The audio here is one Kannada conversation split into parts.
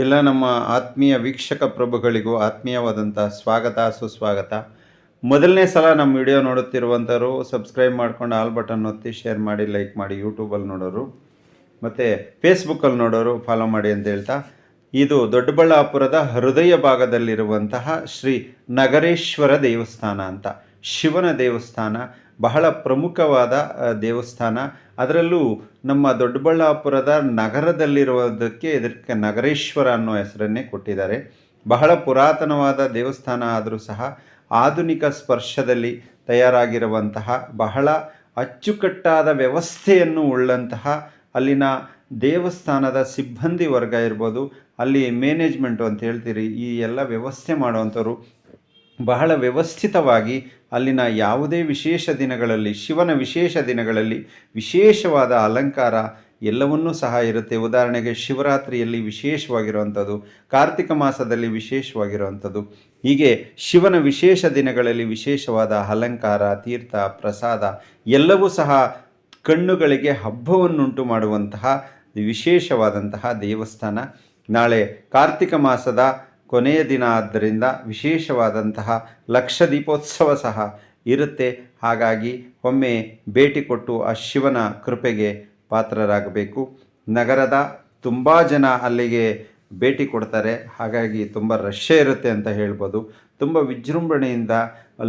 ಎಲ್ಲ ನಮ್ಮ ಆತ್ಮೀಯ ವೀಕ್ಷಕ ಪ್ರಭುಗಳಿಗೂ ಆತ್ಮೀಯವಾದಂಥ ಸ್ವಾಗತ, ಸುಸ್ವಾಗತ. ಮೊದಲನೇ ಸಲ ನಮ್ಮ ವಿಡಿಯೋ ನೋಡುತ್ತಿರುವಂಥವ್ರು ಸಬ್ಸ್ಕ್ರೈಬ್ ಮಾಡ್ಕೊಂಡು ಆಲ್ ಬಟನ್ ಒತ್ತಿ ಶೇರ್ ಮಾಡಿ, ಲೈಕ್ ಮಾಡಿ, ಯೂಟ್ಯೂಬಲ್ಲಿ ನೋಡೋರು, ಮತ್ತು ಫೇಸ್ಬುಕ್ಕಲ್ಲಿ ನೋಡೋರು ಫಾಲೋ ಮಾಡಿ ಅಂತ ಹೇಳ್ತಾ, ಇದು ದೊಡ್ಡಬಳ್ಳಾಪುರದ ಹೃದಯ ಭಾಗದಲ್ಲಿರುವಂತಹ ಶ್ರೀ ನಗರೇಶ್ವರ ದೇವಸ್ಥಾನ ಅಂತ. ಶಿವನ ದೇವಸ್ಥಾನ ಬಹಳ ಪ್ರಮುಖವಾದ ದೇವಸ್ಥಾನ. ಅದರಲ್ಲೂ ನಮ್ಮ ದೊಡ್ಡಬಳ್ಳಾಪುರದ ನಗರದಲ್ಲಿರುವುದಕ್ಕೆ ಇದಕ್ಕೆ ನಗರೇಶ್ವರ ಅನ್ನೋ ಹೆಸರನ್ನೇ ಕೊಟ್ಟಿದ್ದಾರೆ. ಬಹಳ ಪುರಾತನವಾದ ದೇವಸ್ಥಾನ ಆದರೂ ಸಹ ಆಧುನಿಕ ಸ್ಪರ್ಶದಲ್ಲಿ ತಯಾರಾಗಿರುವಂತಹ, ಬಹಳ ಅಚ್ಚುಕಟ್ಟಾದ ವ್ಯವಸ್ಥೆಯನ್ನು ಉಳ್ಳಂತಹ, ಅಲ್ಲಿನ ದೇವಸ್ಥಾನದ ಸಿಬ್ಬಂದಿ ವರ್ಗ ಇರ್ಬೋದು, ಅಲ್ಲಿ ಮ್ಯಾನೇಜ್ಮೆಂಟು ಅಂತ ಹೇಳ್ತೀರಿ, ಈ ಎಲ್ಲ ವ್ಯವಸ್ಥೆ ಮಾಡುವಂಥವ್ರು ಬಹಳ ವ್ಯವಸ್ಥಿತವಾಗಿ ಅಲ್ಲಿನ ಯಾವುದೇ ವಿಶೇಷ ದಿನಗಳಲ್ಲಿ, ಶಿವನ ವಿಶೇಷ ದಿನಗಳಲ್ಲಿ ವಿಶೇಷವಾದ ಅಲಂಕಾರ ಎಲ್ಲವನ್ನೂ ಸಹ ಇರುತ್ತೆ. ಉದಾಹರಣೆಗೆ ಶಿವರಾತ್ರಿಯಲ್ಲಿ ವಿಶೇಷವಾಗಿರುವಂಥದ್ದು, ಕಾರ್ತಿಕ ಮಾಸದಲ್ಲಿ ವಿಶೇಷವಾಗಿರುವಂಥದ್ದು. ಹೀಗೆ ಶಿವನ ವಿಶೇಷ ದಿನಗಳಲ್ಲಿ ವಿಶೇಷವಾದ ಅಲಂಕಾರ, ತೀರ್ಥ, ಪ್ರಸಾದ ಎಲ್ಲವೂ ಸಹ ಕಣ್ಣುಗಳಿಗೆ ಹಬ್ಬವನ್ನುಂಟು ಮಾಡುವಂತಹ ವಿಶೇಷವಾದಂತಹ ದೇವಸ್ಥಾನ. ನಾಳೆ ಕಾರ್ತಿಕ ಮಾಸದ ಕೊನೆಯ ದಿನ ಆದ್ದರಿಂದ ವಿಶೇಷವಾದಂತಹ ಲಕ್ಷ ದೀಪೋತ್ಸವ ಸಹ ಇರುತ್ತೆ. ಹಾಗಾಗಿ ಒಮ್ಮೆ ಭೇಟಿ ಕೊಟ್ಟು ಆ ಶಿವನ ಕೃಪೆಗೆ ಪಾತ್ರರಾಗಬೇಕು. ನಗರದ ತುಂಬ ಜನ ಅಲ್ಲಿಗೆ ಭೇಟಿ ಕೊಡ್ತಾರೆ. ಹಾಗಾಗಿ ತುಂಬ ರಶ್ಶೇ ಇರುತ್ತೆ ಅಂತ ಹೇಳ್ಬೋದು. ತುಂಬ ವಿಜೃಂಭಣೆಯಿಂದ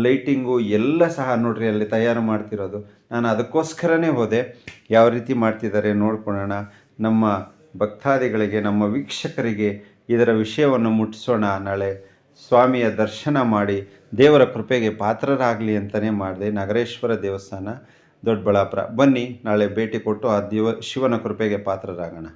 ಲೈಟಿಂಗು ಎಲ್ಲ ಸಹ ನೋಡ್ರಿ, ಅಲ್ಲಿ ತಯಾರು ಮಾಡ್ತಿರೋದು. ನಾನು ಅದಕ್ಕೋಸ್ಕರನೇ ಹೋದೆ. ಯಾವ ರೀತಿ ಮಾಡ್ತಿದ್ದಾರೆ ನೋಡ್ಕೊಳ್ಳೋಣ. ನಮ್ಮ ಭಕ್ತಾದಿಗಳಿಗೆ, ನಮ್ಮ ವೀಕ್ಷಕರಿಗೆ ಇದರ ವಿಷಯವನ್ನು ಮುಟ್ಟಿಸೋಣ ನಾಳೆ. ಸ್ವಾಮಿಯ ದರ್ಶನ ಮಾಡಿ ದೇವರ ಕೃಪೆಗೆ ಪಾತ್ರರಾಗಲಿ ಅಂತಲೇ ಮಾಡಿದೆ. ನಗರೇಶ್ವರ ದೇವಸ್ಥಾನ, ದೊಡ್ಡಬಳ್ಳಾಪುರ. ಬನ್ನಿ, ನಾಳೆ ಭೇಟಿ ಕೊಟ್ಟು ಆ ದೇವ ಶಿವನ ಕೃಪೆಗೆ ಪಾತ್ರರಾಗೋಣ.